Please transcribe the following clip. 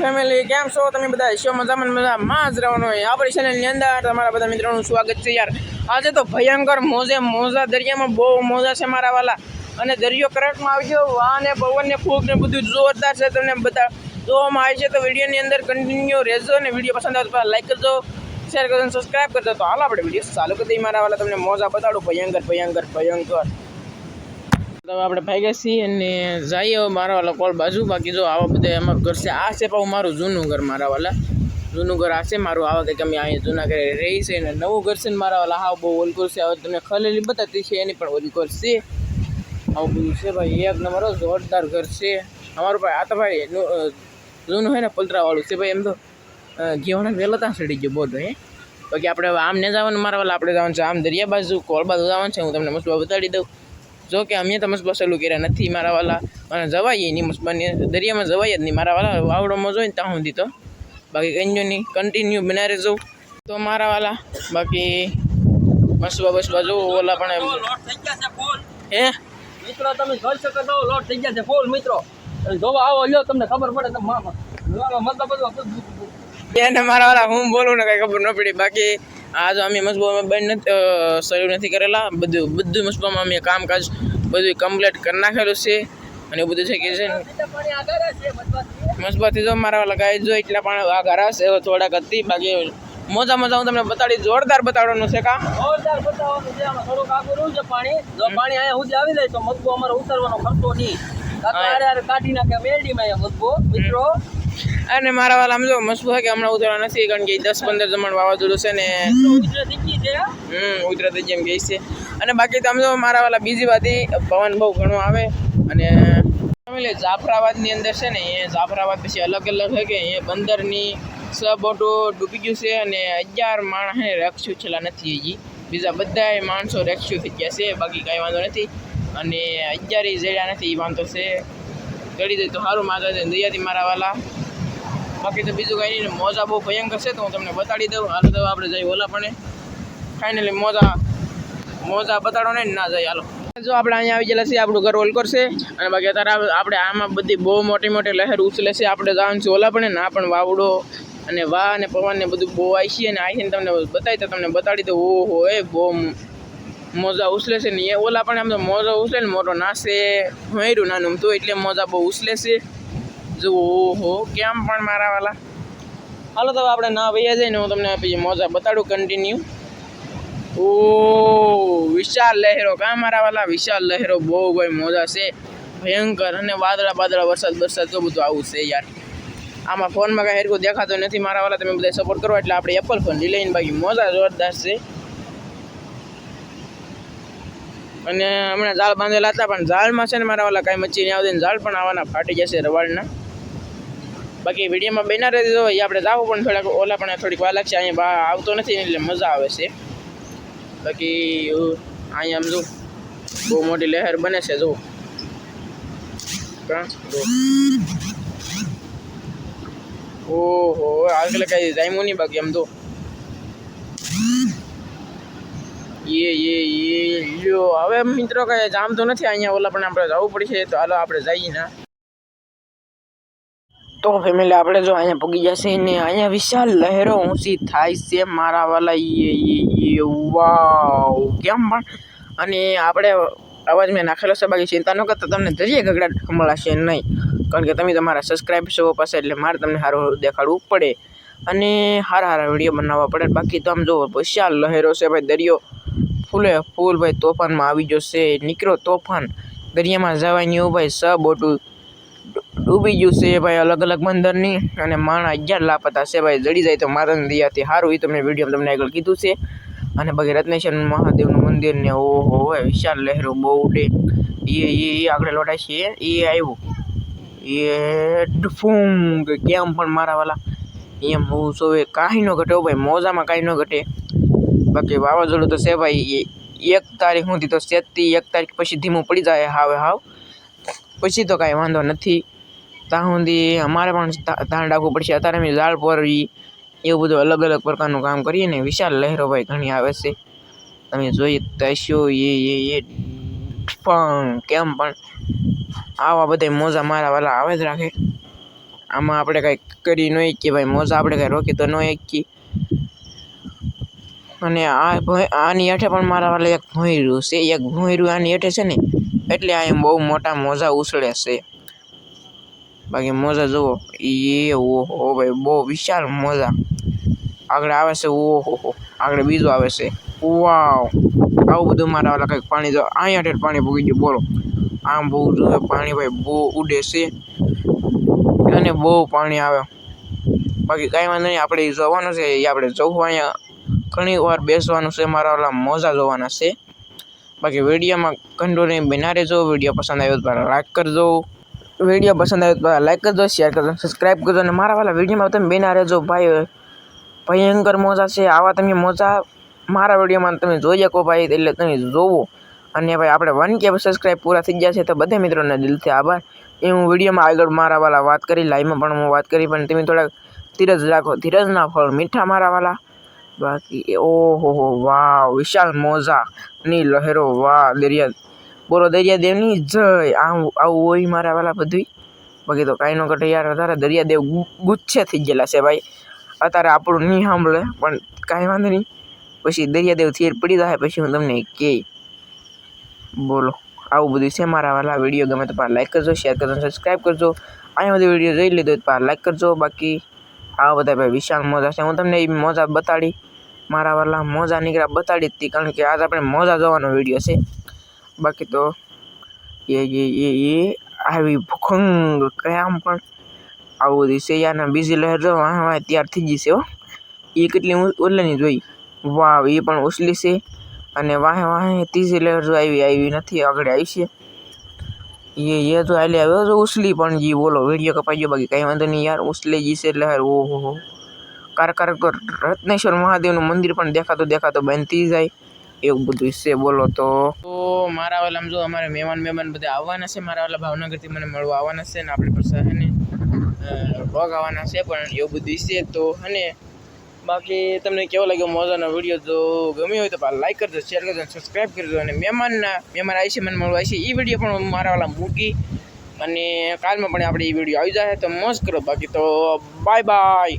Family કેમ છો? તમે બધા શો મજામાં મજા મજામાં જ રહેવાનું હોય. આપણી ચેનલની અંદર તમારા બધા મિત્રોનું સ્વાગત છે યાર. આજે તો ભયંકર મોજે, મોજા દરિયામાં બહુ મોજા છે મારા વાલા. અને દરિયો કરંટમાં આવી ગયો વાને પવનને ફૂગ ને બધું જોરદાર છે તમને બધા. જોવામાં આવે છે તો વિડીયોની અંદર કન્ટિન્યુ રહેજો અને વીડિયો પસંદ આવે તો લાઈક કરજો શેર કરજો અને સબસ્ક્રાઈબ કરજો. તો હાલ આપણે વીડિયો ચાલુ કરી દઈએ મારા વાલા. તમને મોજા બતાડું. ભયંકર ભયંકર ભયંકર. તો ભાઈ આપણે ભાગ્યા છીએ અને જઈએ મારા વાળા કોલ બાજુ. બાકી જો આવા બધા અમારું ઘર છે, આ છે પાછું મારું જૂનું ઘર મારા વાળા જૂનું ઘર આ છે, મારું આવા કંઈક અમે અહીંયા જૂના ઘરે રહી છે અને નવું ઘર છે ને મારા વાળા હા બહુ ઓલકોર છે. હવે તમને ખલેલી બતાતી છે, એની પણ ઓલકોર છે. આવું બધું છે ભાઈ. એક નંબર જોરદાર ઘર છે. અમારું ભાઈ, આ તો ભાઈ જૂનું હોય ને પલતરાવાળું છે ભાઈ એમ તો. ઘેવાના વહેલો ત્યાં સડી ગયો બોધો હે. બાકી આપણે આમ ને જવાનું, મારા વાળા આપણે જવાનું છે. આમ દરિયા બાજુ કોલ બાજુ જવાનું છે. હું તમને મસ્ત બતાડી દઉં. જો કે અમે તો મસ્ત બસેલું કર્યા નથી મારા વાલા. અને જવાય નહીં મસ્બાની દરિયામાં જવાય જ નહીં. મારા વાલા વાવડોમાં મજો ને ત્યાં સુધી તો. બાકી કંઈ નહીં કન્ટિન્યુ બનાવી જવું તો મારા વાલા બાકી મસ્બા બસબા જવું ઓલા પણ એમ- લોટ થઈ ગયા છે ફૂલ. હે? મિત્રો તમે જોઈ શકો છો લોટ થઈ ગયા છે ફૂલ મિત્રો. જોવા આવો લ્યો તમને ખબર પડે તમે મામા. મતલબ બધું એને મારા વાળા હું બોલું ને કઈ ખબર ન પડી. બાકી આજ અમે મસબામાં બંધ નથી શરૂ નથી કરેલા. બધું બધું મસબામાં અમે કામકાજ બધું કમ્પ્લીટ કરી નાખેલું છે. અને બધું છે કે છે. મસ્બાથી જો મારા વાળા ગાય જો એટલા પણ આ ઘરાશ એવો થોડાક હતી. બાકી મોજા મોજા હું તમને બતાડી જોરદાર બતાડવાનું છે કા જોરદાર બતાવવાનું છે. આમાં થોડુંક આગળ છે પાણી. જો પાણી અહીંયા સુધી આવી જાય તો મગબો અમારે ઉતારવાનો ખર્ચો નહીં. હારે કાઢી નાખે મેરડીમાં અહીંયા મગબો મિત્રો અને મારા વાલા આમ જો મસ્બો કે હમણાં ઉતરવા નથી, કારણ કે દસ પંદર જમણ વાવાઝોડું છે ને. હમ, ઉતરા થઈ જેમ ગઈ છે. અને બાકી તો આમ જો મારા વાલા બીજી વાત પવન બહુ ઘણો આવે અને ફેમિલી જાફરાબાદની અંદર છે ને, એ જાફરાબાદ પછી અલગ અલગ છે કે એ બંદરની સ બોટો ડૂબી ગયું છે અને અગિયાર માણસ હે રેક્સ્યુ છેલ્લા નથી હજી. બીજા બધા માણસો રેક્સ્યુ થઈ ગયા છે, બાકી કાંઈ વાંધો નથી. અને અગિયાર જડ્યા નથી એ વાંધો છે. ચડી જાય તો સારું માતા દયાથી મારા વાલા. બાકી તો બીજું કાંઈ નહીં, મોજા બહુ ભયંકર છે તો હું તમને બતાડી દઉં. હાલો, તો આપણે જઈએ ઓલા પણ ફાઇનલી મોજા મોજા બતાડો ને ના જાય, હાલો. જો આપણે અહીંયા આવી ગયેલા છીએ, આપણું ઘર ઓલકોર કરશે અને બાકી અત્યારે આપણે આમાં બધી બહુ મોટી મોટી લહેર ઉછલે છે. આપણે જવાનું છે ઓલા પણ ના પણ વાવડો અને વા અને પવન ને બધું બહુ આવી છે અને આવીને તમને બતાવી તો તમને બતાડી દઉં. ઓહો, એ બહુ મોજા ઉછલે છે ને એ ઓલા પણ આમ તો મોજા ઉછલે ને મોટો નાશે હોયરું નાનું તો એટલે મોજા બહુ ઉછલે છે. જો ઓહો, કેમ પણ મારા વાલા? હાલો તો આપણે ના ભૈયા જઈને હું તમને પછી મોજા બતાડું કન્ટિન્યુ ઓ, વિશાળ લહેરો, કા મારા વાલા? વિશાળ લહેરો, બહુ ભાઈ મોજા છે. ભયંકર અને વાદળા બાદળા વરસાદ વરસાદ તો બધું આવું છે યાર. આમાં ફોનમાં કાંઈ હેરકું દેખાતો નથી મારા વાલા, તમે બધા સપોર્ટ કરો એટલે આપણે એપલ ફોન લઈ લઈને બાકી મોજા જોરદાર છે. અને હમણાં જાળ બાંધેલા હતા, પણ જાળમાં છે ને મારા વાલા, કાંઈ મચ્છી નહીં આવતી જાળ પણ આવવાના ફાટી જશે રવાડના. બાકી વિડીયોમાં બેના રહેજો. એ આપણે જાવું પણ થોડાક ઓલા પણ થોડીક વાર લાગશે. અહીંયા આવતો નથી એટલે મજા આવે છે. બાકી, અહીંયા આમ જો, બહુ મોટી લહેર બને છે, જો. ઓહો, આગળ કઈ જામ્યું નહીં બાકી એમ તો યે યે યે, લ્યો. હવે મિત્રો કઈ જામતો નથી. અહીંયા ઓલા પણ આપણે જવું પડશે. તો હાલો, આપણે જઈએ ના. તો ફેમિલી આપણે જો અહીંયા પગી જશે ને અહીંયા વિશાલ લહેરો ઊંચી થાય છે મારા વાલા. વાવ. કેમ પણ? અને આપણે અવાજ મેં નાખેલો છે, બાકી ચિંતા ન કરતા તમને દરિયા ગગડાટ મળશે નહીં. કારણ કે તમે તમારા સબસ્ક્રાઈબ શો પાસે એટલે મારે તમને સારું દેખાડવું પડે. અને સારા સારા વીડિયો બનાવવા પડે. બાકી તો આમ જો, વિશાલ લહેરો છે ભાઈ, દરિયો ફૂલે ફૂલ, ભાઈ, તોફાનમાં આવી જશે. નીકળો તોફાન. દરિયામાં એવું ભાઈ સબ બોટું ડૂબી ગયું છે ભાઈ અલગ અલગ બંદરની અને માણા અગિયાર લાપતા છે ભાઈ. જડી જાય તો માતાની દયાથી સારું એ તમને વીડિયો તમને આગળ કીધું છે. અને બાકી રત્નેશ્વર મહાદેવનું મંદિર ને ઓહો હોય વિશાળ લહેરો, બહુ ઉડે એ એ આગળ લોટાય છે એ આવ્યું. એ ડફૂંગ, કેમ પણ મારા વાલા. એમ હું સોવે કાંઈ ન ઘટે ભાઈ, મોજામાં કાંઈ ન ઘટે. બાકી વાવાઝોડું તો છે ભાઈ એક તારીખ સુધી તો સેતી, એક તારીખ પછી ધીમું પડી જાય, હાવે, હાવ. પછી તો કાંઈ વાંધો નથી. ત્યાં સુધી અમારે પણ ધ્યાન રાખવું પડશે. અત્યારે અમે ઝાડ પર ઈ એવું બધું અલગ અલગ પ્રકારનું કામ કરીએ ને વિશાળ લહેરો ભાઈ ઘણી આવે છે. તમે જોઈ તસ્યો, એ એ એ, પણ કેમ પણ આવા બધા મોજા મારા વાલા આવે જ રાખે. આમાં આપણે કાંઈ કરી ન શકીએ ભાઈ, મોજા આપણે કાંઈ રોકી તો ન શકીએ. અને આ ભોંય- આની હેઠે પણ મારા વાલા એક ભોંયરું છે, એક ભોંયરું આની હેઠે છે ને, એટલે આ એમ બહુ મોટા મોજા ઉછળે છે. બાકી મોજા જુઓ. એ ઓહો ભાઈ, બહુ વિશાળ મોજા. આગળ આવે છે ઓહો આગળ બીજું આવે છે. વાવ. આવું બધું મારા વાલા કંઈક પાણી જો અહીંયા ઠેઠ પાણી ભૂગી ગયું, બોલો. આમ બહુ જોવે પાણી ભાઈ બહુ ઉડે છે. અને બહુ પાણી આવે. બાકી કાંઈ વાંધો નહીં, આપણે ઈ જોવાનું છે એ આપણે જોવું અહીંયા. ઘણી વાર બેસવાનું છે, મારા ઓલા મોજા જોવાના છે. બાકી વિડીયોમાં કંટ્રોલ બના રહેજો વીડિયો પસંદ આવ્યો તો લાઈક કરજો. વીડિયો પસંદ આવ્યો તો લાઈક કરજો શેર કરજો સબસ્ક્રાઈબ કરજો અને મારા વાલા વિડીયોમાં તમે બેના રહેજો. ભાઈ, ભયંકર મોજા છે. આવા તમે મોજા મારા વિડીયોમાં તમે જોઈ શકો ભાઈ, એટલે તમે જોવો. અને ભાઈ, આપણે વન કે સબસ્ક્રાઈબ પૂરા થઈ ગયા છે, તો બધા મિત્રોને દિલથી આભાર. એ હું વિડીયોમાં આગળ મારા વાલા વાત કરી લાઈવમાં પણ હું વાત કરી, પણ તમે થોડાક ધીરજ રાખો. ધીરજના ફળ મીઠા મારા વાલા. બાકી, ઓહો વાહ વિશાલ મોજાની લહેરો વાહ દરિયા બોલો દરિયાદેવની જય. આમ આવું હોય મારા વાલા બધું બાકી તો કાંઈ ન ઘટે યાર, અત્યારે દરિયાદેવ ગુચ્છે થઈ ગયેલા છે ભાઈ. અત્યારે આપણું નહીં સાંભળે, પણ કાંઈ વાંધો નહીં. પછી દરિયાદેવ થેર પડી જાય, પછી હું તમને કહે બોલો, આવું બધું છે મારા વાલા વીડિયો. ગમે તો લાઈક કરજો શેર કરજો સબસ્ક્રાઈબ કરજો. અહીંયા બધી વીડિયો જોઈ લીધો તો લાઈક કરજો. બાકી આવા બધા ભાઈ વિશાળ મોજા છે. હું તમને એ મોજા બતાડી, મારા વાલા મોજા નીકળ્યા બતાડી હતી, કારણ કે આજ આપણે મોજા જોવાનો વીડિયો છે. બાકી તો એ એ એ એ આવી ભૂખંગ કયામ પણ આવું બધું છે યાર ને બીજી લહેર જો વાહ વાહ તૈયાર થઈ ગઈ છે હો એ કેટલી ઉ- ઓલાની જોઈ વાવ એ પણ ઉછલી છે અને વાહે વાહે ત્રીજી લહેર જો આવી આવી નથી આગળ આવી છે એ એ તો હાલે આવ્યો તો ઉછલી પણ જી બોલો વીડિયો કપાઈ ગયો બાકી કાંઈ વાંધો નહીં યાર ઉછલી જી છે લહેર ઓહો હો કારક કારક તો રત્નેશ્વર મહાદેવનું મંદિર પણ દેખાતો દેખાતો બનતી જાય એવું બધું છે, બોલો તો. તો મારા ઓલા જો અમારે મહેમાન મહેમાન બધા આવવાના છે, મારા ઓલા ભાવનગરથી મને મળવા આવવાના છે ને આપણે પાસે હે ને વ્લોગ આવવાના છે, પણ એવું બધું છે તો અને બાકી તમને કેવો લાગ્યો મોજાનો વીડિયો જો ગમ્યો હોય તો લાઈક કરજો શેર કરજો સબસ્ક્રાઈબ કરજો. અને મહેમાનના, મહેમાન આવી છે, મને મળવા આવી છે એ વીડિયો પણ હું મારા વાળા મૂકી અને કાલમાં પણ આપણે એ વીડિયો આવી જાય તો મોજ કરો બાકી તો. Bye bye